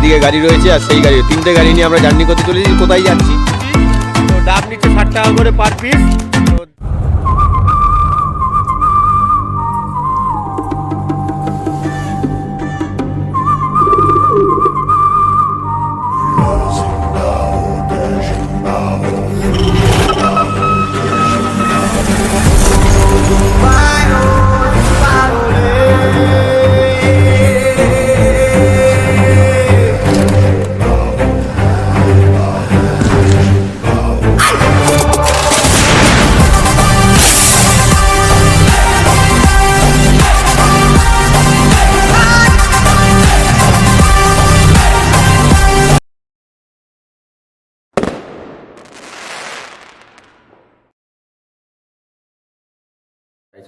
এইদিকে গাড়ি রয়েছে আর সেই গাড়ি। তিনটে গাড়ি নিয়ে আমরা জার্নি করতে চলেছি, কোথায় যাচ্ছি? তো ডাব নিচ্ছে ষাট টাকা করে per piece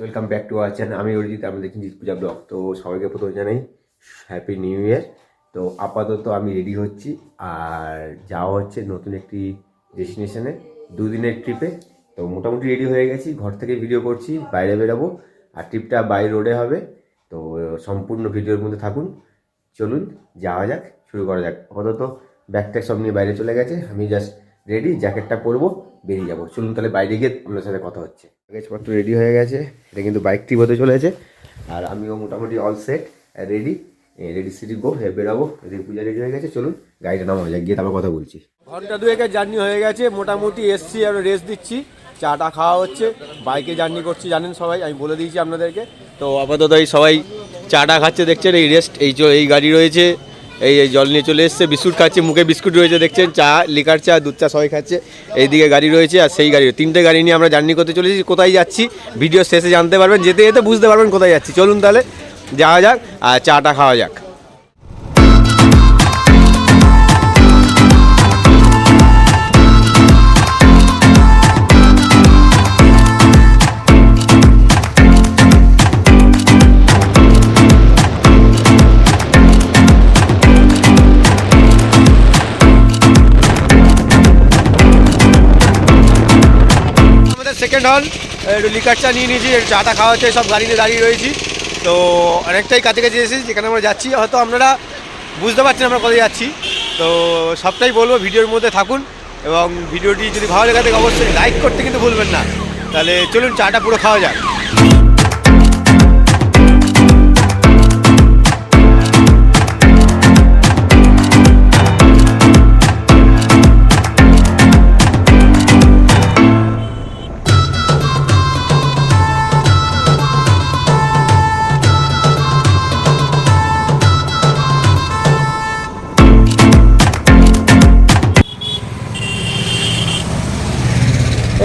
welcome back to our channel আমি অরিজিৎ, আমি দেখছি জিৎ পূজা ব্লগ। তো সবাইকে প্রথমে জানাই হ্যাপি নিউ ইয়ার তো আপাতত আমি রেডি হচ্ছি। আর যাওয়া হচ্ছে নতুন একটি ডেস্টিনেশনে দুদিনের ট্রিপে তো মোটামুটি রেডি হয়ে গেছি, ঘর থেকে ভিডিও করছি, বাইরে বেরাবো। আর ট্রিপটা বাই রোডে হবে। তো সম্পূর্ণ ভিডিওর মধ্যে থাকুন। চলুন, যাওয়া যাক, শুরু করা যাক। আপাতত ব্যাগ ট্যাগ সব নিয়ে বাইরে চলে গেছে। আমি জাস্ট রেডি জ্যাকেটটা পরবো বেরিয়ে যাব। চলুন তাহলে বাইরে গিয়ে আপনার সাথে কথা হচ্ছে। কাগজপত্র রেডি হয়ে গেছে। এটা কিন্তু বাইক ট্রিপ হতে চলেছে। আর আমিও মোটামুটি all set ready ready steady go হয়ে বেরাবো। এদিকে পূজা রেডি হয়ে গেছে চলুন গাড়িটা নামা যাক গিয়ে তারপর কথা বলছি। ঘণ্টা দু দুয়েকের জার্নি হয়ে গেছে মোটামুটি এসছি আর রেস্ট দিচ্ছি চাটা খাওয়া হচ্ছে বাইকে জার্নি করছি জানেন সবাই আমি বলে দিয়েছি আপনাদেরকে। তো আপাতত এই সবাই চাটা খাচ্ছে দেখছেন এই রেস্ট এই চ- এই গাড়ি রয়েছে। এই জল নিয়ে চলে এসছে, বিস্কুট খাচ্ছে, মুখে বিস্কুট রয়েছে, দেখছেন? চা, লিকার চা, দুধ চা সবাই খাচ্ছে। এইদিকে গাড়ি রয়েছে আর সেই গাড়ি, তিনটে গাড়ি নিয়ে আমরা জার্নি করতে চলেছি। কোথায় যাচ্ছি? ভিডিও শেষে জানতে পারবেন, যেতে যেতে বুঝতে পারবেন কোথায় যাচ্ছি। চলুন তাহলে, যাওয়া যাক আর চাটা খাওয়া যাক। সেকেন্ড হল একটু লিকার চা নিয়ে নিয়েছি, একটু চাটা খাওয়া হচ্ছে, সব গাড়িতে দাঁড়িয়ে রয়েছি। তো অনেকটাই কাছাকাছি এসেছি, যেখানে আমরা যাচ্ছি। হয়তো আপনারা বুঝতে পারছেন আমরা কোথায় যাচ্ছি। তো সবটাই বলব, ভিডিওর মধ্যে থাকুন। এবং ভিডিওটি যদি ভালো লেগে থাকে, অবশ্যই লাইক করতে কিন্তু ভুলবেন না। তাহলে চলুন চাটা পুরো খাওয়া যাক।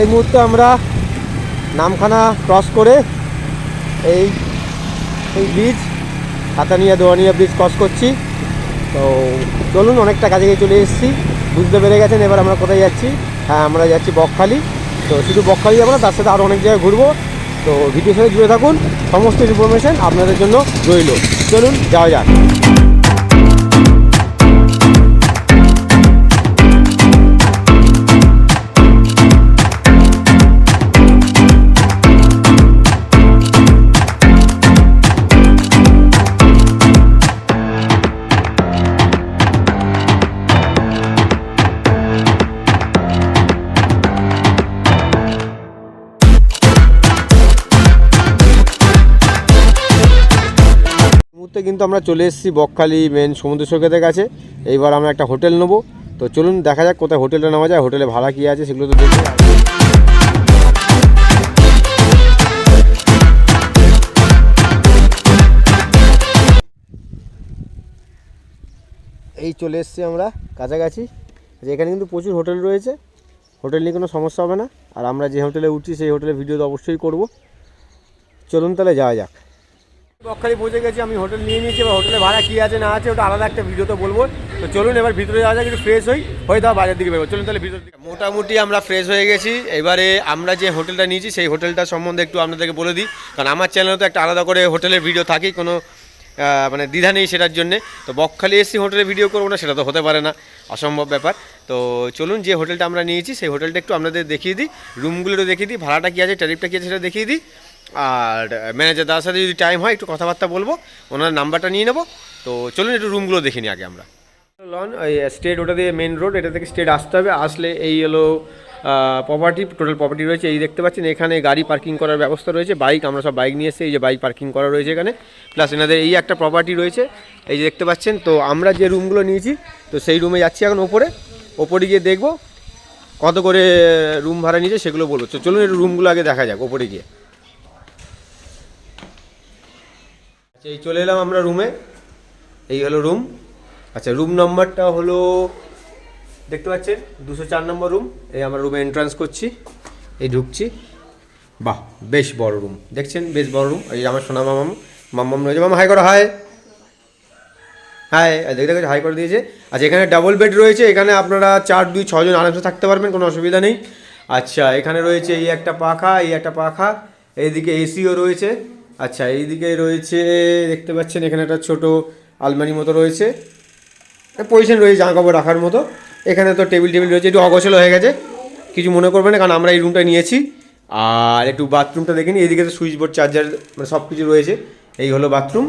এই মুহূর্তে আমরা নামখানা ক্রস করে এই এই bridge Hatania Doania bridge cross করছি। তো চলুন, অনেকটা কাছে চলে এসেছি। বুঝতে পেরে গেছেন, এবার আমরা কোথায় যাচ্ছি? হ্যাঁ আমরা যাচ্ছি বকখালি। তো শুধু বকখালি যাব না, তার সাথে আরও অনেক জায়গায় ঘুরবো। তো ভিডিওর সাথে জুড়ে থাকুন, সমস্ত ইনফরমেশান আপনাদের জন্য রইল। চলুন, যাওয়া যাক। আমরা চলে এসেছি বকখালি মেন সমুদ্র সৈকতের কাছে। এইবার আমরা একটা হোটেল নেব। তো চলুন দেখা যাক কোথায় হোটেলটা নেওয়া যায়, হোটেলে ভাড়া কী আছে সেগুলো তো দেখি এই চলে এসেছি আমরা কাছাকাছি, যে এখানে কিন্তু প্রচুর হোটেল রয়েছে। হোটেল নিয়ে কোনো সমস্যা হবে না। আর আমরা যে হোটেলে উঠছি, সেই হোটেলে ভিডিও তো অবশ্যই করব। চলুন তাহলে যাওয়া যাক। বকখালি পৌঁছে গেছি, আমি হোটেল নিয়ে নিয়েছি, এবার হোটেলে ভাড়া কী আছে না আছে ওটা আলাদা একটা ভিডিওতে বলব। তো চলুন এবার ভিতরে যাওয়া যাক, একটু ফ্রেশ হই, হয়ে তাও বাজার দিকে বেরোবো। চলুন তাহলে ভিতর দিকে। মোটামুটি আমরা ফ্রেশ হয়ে গেছি। এবারে আমরা যে হোটেলটা নিয়েছি, সেই হোটেলটা সম্বন্ধে একটু আপনাদেরকে বলে দিই। কারণ আমার চ্যানেলে তো একটা আলাদা করে হোটেলের ভিডিও থাকেই, কোনো মানে দ্বিধা নেই সেটার জন্যে। তো বকখালি এসি হোটেলে ভিডিও করব না, সেটা তো হতে পারে না। অসম্ভব ব্যাপার। তো চলুন যে হোটেলটা আমরা নিয়েছি, সেই হোটেলটা একটু আপনাদের দেখিয়ে দিই। রুমগুলো দেখিয়ে দিই, ভাড়াটা কী আছে ট্যারিফটা কী আছে, সেটা দেখিয়ে দিই। আর ম্যানেজার দাদার সাথে যদি টাইম হয়, একটু কথাবার্তা বলব, ওনার নাম্বারটা নিয়ে নেব। তো চলুন একটু রুমগুলো দেখে নিই আগে আমরা। লন স্টেট ওটা দিয়ে মেন রোড এটা থেকে স্টেট আসতে হবে। আসলে এই হলো প্রপার্টি টোটাল প্রপার্টি রয়েছে, এই দেখতে পাচ্ছেন, এখানে গাড়ি পার্কিং করার ব্যবস্থা রয়েছে। বাইক আমরা সব বাইক নিয়ে এসেছি, এই যে বাইক পার্কিং করা রয়েছে এখানে। প্লাস এনাদের এই একটা প্রপার্টি রয়েছে, এই যে দেখতে পাচ্ছেন। তো আমরা যে রুমগুলো নিয়েছি, তো সেই রুমে যাচ্ছি এখন ওপরে। ওপরে গিয়ে দেখব, কত করে রুম ভাড়া নিয়েছে সেগুলো বলব। তো চলুন একটু রুমগুলো আগে দেখা যাক, ওপরে গিয়ে আচ্ছা এই চলে এলাম আমরা রুমে এই হলো রুম আচ্ছা রুম নম্বরটা হলো, দেখতে পাচ্ছেন, দুশো চার নম্বর রুম এই আমরা রুমে এন্ট্রান্স করছি। এই ঢুকছি। বাহ, বেশ বড় রুম দেখছেন, বেশ বড় রুম এই আমার সোনা মামাম মাম্মাম রয়েছে। মামা হাই করো হাই হাই দেখতে দেখে হাই করে দিয়েছে। আচ্ছা এখানে ডাবল বেড রয়েছে। এখানে আপনারা চার, দুই ছজন আরামসে থাকতে পারবেন, কোনো অসুবিধা নেই। আচ্ছা এখানে রয়েছে এই একটা পাখা, এই একটা পাখা। এইদিকে এসিও রয়েছে। আচ্ছা এইদিকে রয়েছে, দেখতে পাচ্ছেন এখানে একটা ছোট আলমারি মতো রয়েছে। পজিশন রয়েছে জামা কাপড় রাখার মতো। এখানে তো টেবিল টেবিল রয়েছে, একটু অগোছল হয়ে গেছে। কিছু মনে করবে না, কারণ আমরা এই রুমটা নিয়েছি। আর একটু বাথরুমটা দেখে নিই, এদিকে তো সুইচ বোর্ড চার্জার মানে সব কিছু রয়েছে। এই হলো বাথরুম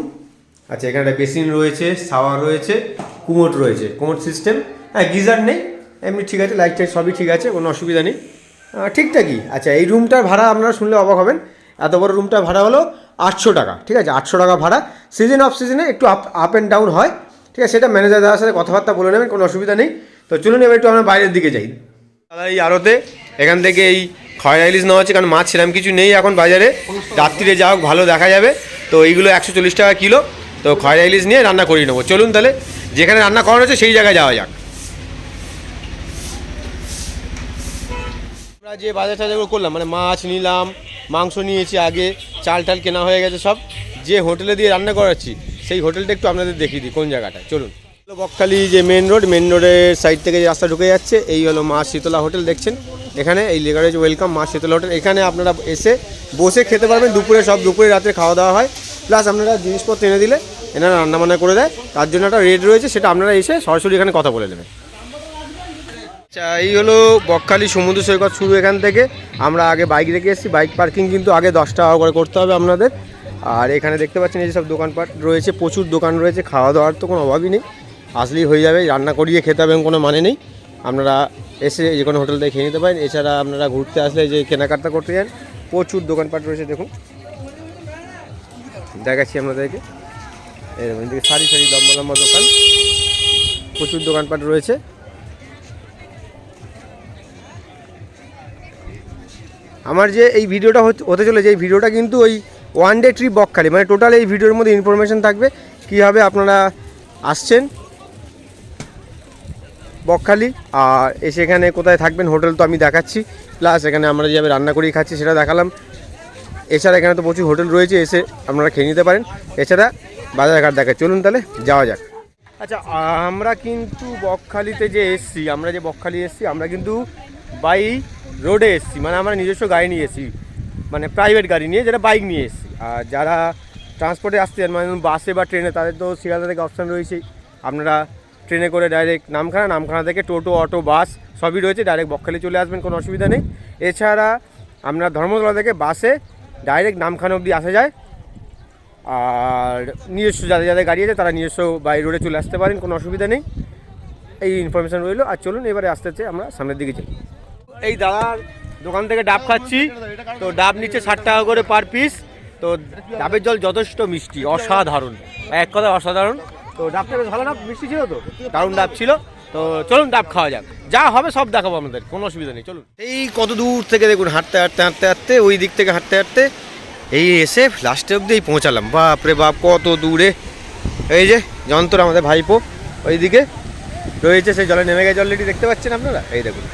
আচ্ছা এখানে একটা বেসিন রয়েছে শাওয়ার রয়েছে, কুমোট রয়েছে, কুমোট সিস্টেম হ্যাঁ গিজার নেই, এমনি ঠিক আছে লাইট টাইট সবই ঠিক আছে, কোনো অসুবিধা নেই। ঠিকঠাকই। আচ্ছা এই রুমটার ভাড়া আপনারা শুনলে অবাক হবেন। এত বড় রুমটার ভাড়া হলো আটশো টাকা, ঠিক আছে? আটশো টাকা ভাড়া। সিজন অফ সিজনে একটু আপ আপ অ্যান্ড ডাউন হয়, ঠিক আছে? সেটা ম্যানেজার দাদার সাথে কথাবার্তা বলে নেবেন, কোনো অসুবিধা নেই। তো চলুন এবার একটু আমরা বাইরের দিকে যাই। দাদা এই আড়তে, এখান থেকে এই খয়রা ইলিশ নেওয়া হচ্ছে, কারণ মাছ সেরকম কিছু নেই এখন বাজারে। রাত্রিরে যা হোক ভালো দেখা যাবে। তো এইগুলো একশো চল্লিশ টাকা কিলো। তো খয়রা ইলিশ নিয়ে রান্না করিয়ে নেব। চলুন তাহলে, যেখানে রান্না করানো হচ্ছে সেই জায়গায় যাওয়া যাক। আমরা যে বাজার টাজারগুলো করলাম মানে মাছ নিলাম, মাংস নিয়েছি আগে, চাল টাল কেনা হয়ে গেছে সব, যে হোটেলে দিয়ে রান্না করাচ্ছি, সেই হোটেলটা একটু আপনাদের দেখিয়ে দিই, কোন জায়গাটা চলুন। বকখালি যে মেন রোড মেন রোডের সাইড থেকে যে রাস্তা ঢুকে যাচ্ছে, এই হলো মা শীতলা হোটেল, দেখছেন? এখানে এই লেখা ওয়েলকাম, মা শীতলা হোটেল, এখানে আপনারা এসে বসে খেতে পারবেন, দুপুরে সব, দুপুরে রাতে খাওয়া দাওয়া হয়, প্লাস আপনারা জিনিসপত্র এনে দিলে, এনারা রান্নাবান্না করে দেয়, তার জন্য একটা রেট রয়েছে, সেটা আপনারা এসে সরাসরি এখানে কথা বলে নেবেন আচ্ছা এই হলো বকখালি সমুদ্র সৈকত শুরু এখান থেকে। আমরা আগে বাইক রেখে এসেছি, বাইক পার্কিং কিন্তু আগে দশ টাকা করে করতে হবে আপনাদের। আর এখানে দেখতে পাচ্ছেন এই সব দোকানপাট রয়েছে, প্রচুর দোকান রয়েছে, খাওয়া দাওয়ার তো কোনো অভাবই নেই। আসলেই হয়ে যাবে, রান্না করিয়ে খেতে হবে কোনো মানে নেই। আপনারা এসে যে কোনো হোটেল থেকে খেয়ে নিতে পারেন। এছাড়া আপনারা ঘুরতে আসলে যে কেনাকাটা করতে যান, প্রচুর দোকানপাট রয়েছে, দেখুন। দেখাচ্ছি আপনাদেরকে। এরকম সারি সারি লম্বা লম্বা দোকান, প্রচুর দোকানপাট রয়েছে। আমার যে এই ভিডিওটা হতে- হতে চলেছে, এই ভিডিওটা কিন্তু ওই ওয়ান ডে ট্রিপ বকখালি মানে টোটাল এই ভিডিওর মধ্যে ইনফরমেশন থাকবে, কীভাবে আপনারা আসছেন বকখালি, আর এসে এখানে কোথায় থাকবেন, হোটেল তো আমি দেখাচ্ছি প্লাস এখানে আমরা যেভাবে রান্না করেই খাচ্ছি সেটা দেখালাম। এছাড়া এখানে তো প্রচুর হোটেল রয়েছে, এসে আপনারা খেয়ে নিতে পারেন। এছাড়া বাজারঘাট দেখা চলুন তাহলে, যাওয়া যাক। আচ্ছা আমরা কিন্তু বকখালিতে যে এসছি, আমরা যে বকখালি এসছি, আমরা কিন্তু বাই রোডে এসছি মানে আমরা নিজস্ব গাড়ি নিয়ে এসছি মানে প্রাইভেট গাড়ি নিয়ে যেটা বাইক নিয়ে এসছি। আর যারা ট্রান্সপোর্টে আসতে চান মানে বাসে বা ট্রেনে তাদের তো শিয়ালদা থেকে অপশান রয়েছেই। আপনারা ট্রেনে করে ডাইরেক্ট নামখানা নামখানা থেকে টোটো, অটো বাস সবই রয়েছে ডাইরেক্ট বকখালি চলে আসবেন, কোনো অসুবিধা নেই। এছাড়া আমরা ধর্মতলা থেকে বাসে ডাইরেক্ট নামখানা অবধি আসা যায়। আর নিজস্ব যাদের যাদের গাড়ি আছে, তারা নিজস্ব বাই রোডে চলে আসতে পারেন, কোনো অসুবিধা নেই। এই ইনফরমেশন রইল। আর চলুন, এবারে আস্তে আস্তে আমরা সামনের দিকে যাই এই দাদার দোকান থেকে ডাব খাচ্ছি। তো ডাব নিচ্ছে ষাট টাকা করে পার পিস তো ডাবের জল যথেষ্ট মিষ্টি, অসাধারণ। এক কথা অসাধারণ। তো ডাবটা ভালো না মিষ্টি ছিল তো? দারুণ ডাব ছিল। তো চলুন ডাব খাওয়া যাক। যা হবে সব দেখাবো আমাদের কোনো অসুবিধা নেই, চলুন। এই কত দূর থেকে দেখুন, হাঁটতে হাঁটতে হাঁটতে হাঁটতে, ওই দিক থেকে হাঁটতে হাঁটতে, এই এসে লাস্টে অব্দি এই পৌঁছালাম। বাপ রে বাপ, কত দূরে। এই যে যন্ত্র আমাদের ভাইপো, ওইদিকে রয়েছে সেই জলে নেমে গেছে অলরেডি দেখতে পাচ্ছেন আপনারা? এই দেখুন।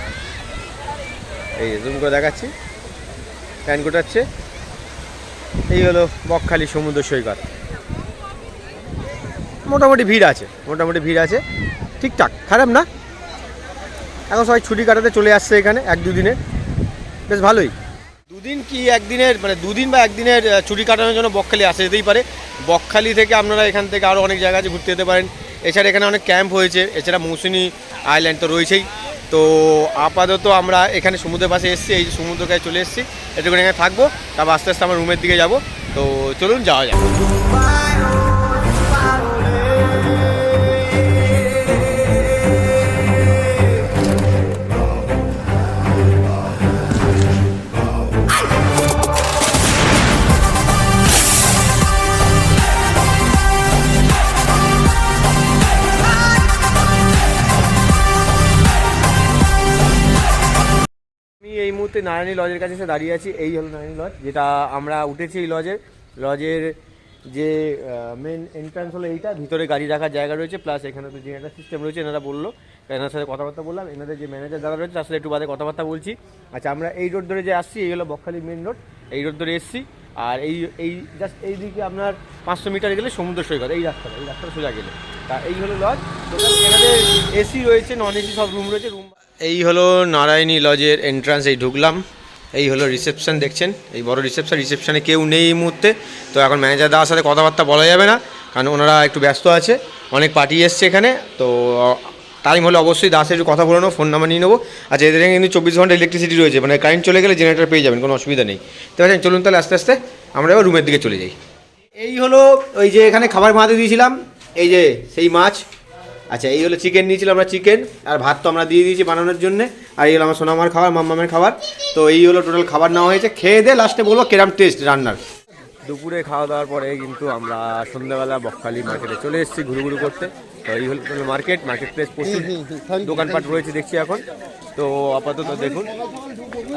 এই জুম করে দেখাচ্ছি। প্যান কোটাচ্ছে এই হলো বকখালি সমুদ্র সৈকত। মোটামুটি ভিড় আছে, মোটামুটি ভিড় আছে। ঠিকঠাক, খারাপ না? এখন সবাই ছুটি কাটাতে চলে আসছে এখানে, এক দুদিনের বেশ ভালোই। দুদিন কি একদিনের মানে দুদিন বা একদিনের ছুটি কাটানোর জন্য বকখালি আসা যেতেই পারে। বকখালি থেকে আপনারা এখান থেকে আরও অনেক জায়গা আছে ঘুরতে যেতে পারেন। এছাড়া এখানে অনেক ক্যাম্প হয়েছে, এছাড়া মৌসুনি আইল্যান্ড তো রয়েছেই। তো আপাতত আমরা এখানে সমুদ্রের পাশে এসেছি, এই যে সমুদ্র কাছে চলে এসেছি। এটুকু এখানে থাকব, তারপর আস্তে আস্তে আমরা রুমের দিকে যাব। তো চলুন, যাওয়া যাক। নারায়ণী লজের কাছে এসে দাঁড়িয়ে আছি। এই হলো নারায়ণী লজ যেটা আমরা উঠেছি এই লজের লজের যে মেন এন্ট্রান্স হলো এইটা, ভিতরে গাড়ি রাখার জায়গা রয়েছে প্লাস এখানে তো জেনারেটার সিস্টেম রয়েছে, এনারা বলল। এনার সাথে কথাবার্তা বললাম, এনাদের যে ম্যানেজার দাদা রয়েছে, তার সাথে একটু বাদে কথাবার্তা বলছি। আচ্ছা আমরা এই রোড ধরে যে আসছি, এই হলো বকখালি মেন রোড এই রোড ধরে এসছি। আর এই এই জাস্ট এই দিকে আপনার পাঁচশো মিটার গেলে সমুদ্র সৈকত, এই রাস্তাটা এই রাস্তাটা সোজা গেলে। তা এই হলো লজ এখানে এসি রয়েছে নন এসি সব রুম রয়েছে রুম এই হলো নারায়ণী লজের এন্ট্রান্স এই ঢুকলাম। এই হলো রিসেপশন দেখছেন। এই বড় রিসেপশন রিসেপশনে কেউ নেই এই মুহূর্তে। তো এখন ম্যানেজার দাওয়ার সাথে কথাবার্তা বলা যাবে না, কারণ ওনারা একটু ব্যস্ত আছে। অনেক পার্টি এসছে এখানে, তো টাইম হলে অবশ্যই দাসে একটু কথা বলে নেব ফোন নাম্বার নিয়ে নেব। আচ্ছা এদের কিন্তু চব্বিশ ঘণ্টা ইলেকট্রিসিটি রয়েছে মানে কারেন্ট চলে গেলে জেনারেটার পেয়ে যাবেন, কোনো অসুবিধা নেই। তো আচ্ছা চলুন তাহলে আস্তে আস্তে, আমরা এবার রুমের দিকে চলে যাই। এই হলো ওই যে এখানে খাবার বানাতে দিয়েছিলাম, এই যে সেই মাছ। আচ্ছা এই হলো চিকেন নিয়েছিলাম আমরা চিকেন আর ভাত তো আমরা দিয়ে দিয়েছি বানানোর জন্য। আর এই হলো আমার সোনামার খাবার মাম্মামের খাবার। তো এই হলো টোটাল খাবার নেওয়া হয়েছে। খেয়ে দিয়ে লাস্টে বলব কেরাম টেস্ট রান্নার। দুপুরে খাওয়া দাওয়ার পরে কিন্তু আমরা সন্ধ্যাবেলা বকখালি মার্কেটে চলে এসেছি ঘুরু ঘুরু করতে। তো এই হলো টোটাল মার্কেট মার্কেট প্লেস প্রচুর দোকানপাট রয়েছে দেখছি এখন। তো আপাতত দেখুন।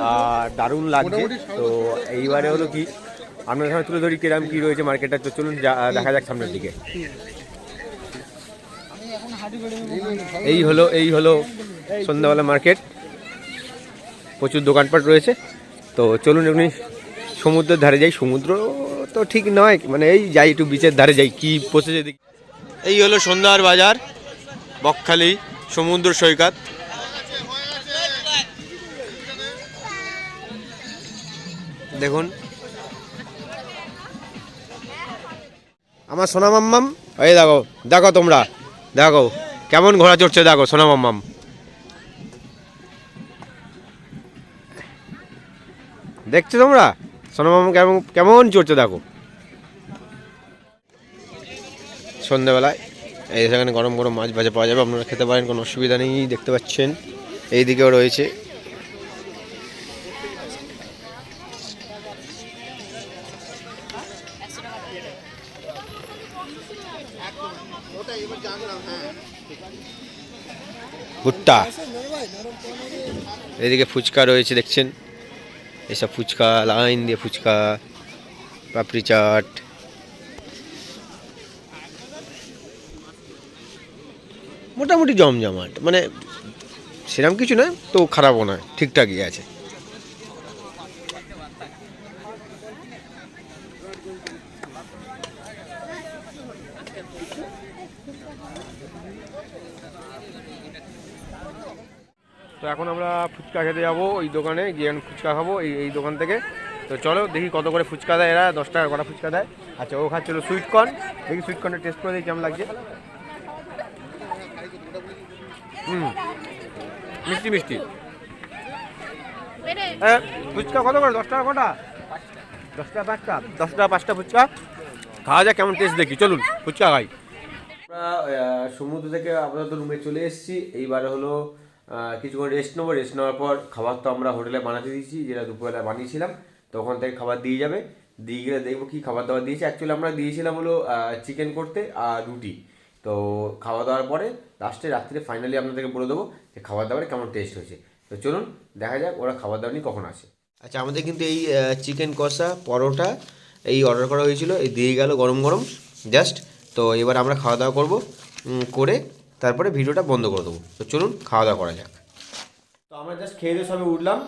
আর দারুণ লাগছে। তো এইবারে হলো কি আমরা এখানে তুলে ধরি কিরাম কি রয়েছে মার্কেটটা তো চলুন যা- দেখা যাক সামনের দিকে। এই হলো এই হলো সন্ধ্যাবেলা মার্কেট। প্রচুর দোকানপাট রয়েছে। তো চলুন এমনি সমুদ্রের ধারে যাই। সমুদ্র তো ঠিক নয় মানে এই যাই একটু বিচের ধারে যাই কি বসেছে দেখি। এই হলো সন্ধ্যার বাজার বকখালি সমুদ্র সৈকত। দেখুন। আমার সোনা মাম্মাম এই দেখো দেখো তোমরা। দেখো, কেমন ঘোড়া চড়ছে দেখো, সোনা মাম্মাম। দেখছ তোমরা? সোনা মাম্মাম কেমন কেমন চড়ছে দেখো। সন্ধ্যেবেলায় এই সেখানে গরম গরম মাছ ভাজা পাওয়া যাবে, আপনারা খেতে পারেন, কোনো অসুবিধা নেই, দেখতে পাচ্ছেন। এইদিকেও রয়েছে। ভুট্টা। এদিকে ফুচকা রয়েছে, দেখছেন? এসব ফুচকা, লাইন দিয়ে ফুচকা, পাপড়ি চাট। মোটামুটি জমজমাট মানে সেরকম কিছু নয়, তো খারাপও নয়, ঠিকঠাকই আছে। তো এখন আমরা ফুচকা খেতে যাব ওই দোকানে গিয়ে ফুচকা খাব এই এই দোকান থেকে। তো চলো দেখি কত করে ফুচকা দেয় এরা দশ টাকা কটা ফুচকা দেয়। আচ্ছা ও খাচ্ছিল সুইটকর্ন দেখি সুইট কর্নের টেস্ট করে দেখি কেমন লাগছে। হুম মিষ্টি মিষ্টি। হ্যাঁ ফুচকা কত করে? দশ টাকা কটা? দশ টাকা পাঁচটা। দশ টাকা পাঁচটা ফুচকা। খাওয়া যাক কেমন টেস্ট দেখি। চলুন ফুচকা খাই। সমুদ্র থেকে আপাতত রুমে চলে এসেছি। এইবারে হলো কিছুক্ষণ রেস্ট নেব। রেস্ট নেওয়ার পর খাবার তো আমরা হোটেলে বানাতে দিয়েছি, যেটা দুপুরবেলা বানিয়েছিলাম। তো ওখান থেকে খাবার দিয়ে যাবে। দিয়ে গেলে দেখব কী খাবার দাবার দিয়েছে। অ্যাকচুয়ালি আমরা দিয়েছিলাম হলো চিকেন করতে আর রুটি। তো খাওয়া দাওয়ার পরে লাস্টে রাত্রে ফাইনালি আপনাদেরকে বলে দেবো যে খাবার দাবারে কেমন টেস্ট হয়েছে। তো চলুন, দেখা যাক ওরা খাবার দাবার নিয়ে কখন আসে। আচ্ছা আমাদের কিন্তু এই চিকেন কষা, পরোটা, এই অর্ডার করা হয়েছিল। এই দিয়ে গেল গরম গরম। জাস্ট তো এবার আমরা খাওয়া দাওয়া করব করে তারপরে ভিডিওটা বন্ধ করে দেবো। তো চলুন খাওয়া দাওয়া করা যাক। তো আমরা জাস্ট খেয়ে দিয়ে সবে উঠলাম।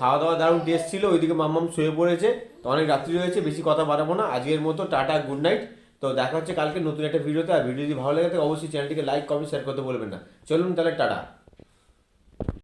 খাওয়া দাওয়া দারুণ টেস্ট ছিল, ওইদিকে মাম্মাম শুয়ে পড়েছে। তো অনেক রাত্রি রয়েছে, বেশি কথা বাড়াবো না। আজকের মতো টাটা গুড নাইট তো দেখা হচ্ছে কালকে নতুন একটা ভিডিওতে। আর ভিডিও যদি ভালো লাগে তো অবশ্যই চ্যানেলটিকে লাইক কমেন্ট শেয়ার করতে বলবেন না। চলুন তাহলে, টাটা।